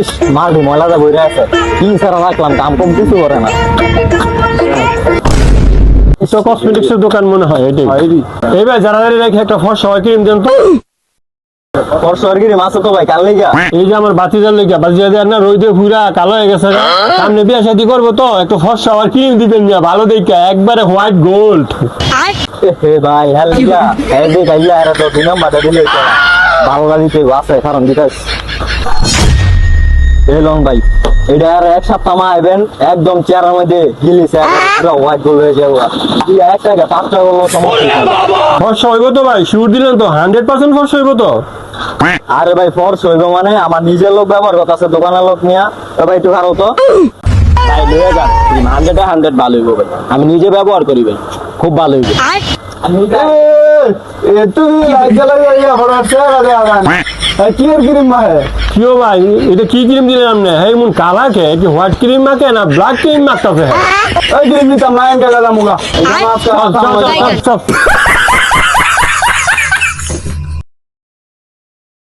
ইস, ময়লাটা বইরে আছে। তিন সারা রাখলাম দাম কম কিছু করে না। তো কসমেটিক্সের দোকান মনে হয় এটাই। এইবার যারা দাঁড়িয়ে রেখে একটা ফর্সা হয় ক্রিম দেন তো। এই যে আমার বাতিজার লেগে বাতিজা দেওয়ার না রোদে পুরা কালো হয়ে গেছে সামনে বিয়া শাদি করব তো একটু ফর্সা ক্রিম দিবেন না ভালো দেখা একবারে হোয়াইট গোল্ড ভাই লেগা। হ্যাঁ দেখ আইলা আর তো দুই নাম্বারটা দিলে ভালো লাগিতে আছে কারণ দিতাস লং ভাই এটা আর এক সপ্তাহ মা আইবেন একদম চেয়ারের মধ্যে গিলিছে পুরো হোয়াইট গোল হয়ে যাব। এক টাকা পাঁচ টাকা হলো সমস্যা। হইব তো ভাই দিলেন তো। হান্ড্রেড পার্সেন্ট ফর্সা হইব তো। আরে ভাই ফর্স হইব মানে আমার নিজের লোক ব্যবহার করতে আছে দোকানের লোক নিয়া। তো ভাই একটু তো। তাই লয়ে যান হান্ড্রেড হান্ড্রেড ভালো হইব ভাই। আমি নিজে ব্যবহার করি ভাই। খুব ভালো হইব। কিও ভাই এটা কি ক্রিম দিলেন আপনি হ্যাঁ মন কালা কে? কি হোয়াইট ক্রিম মাকে না ব্ল্যাক ক্রিম মাখতাছে? চল চল চল চল।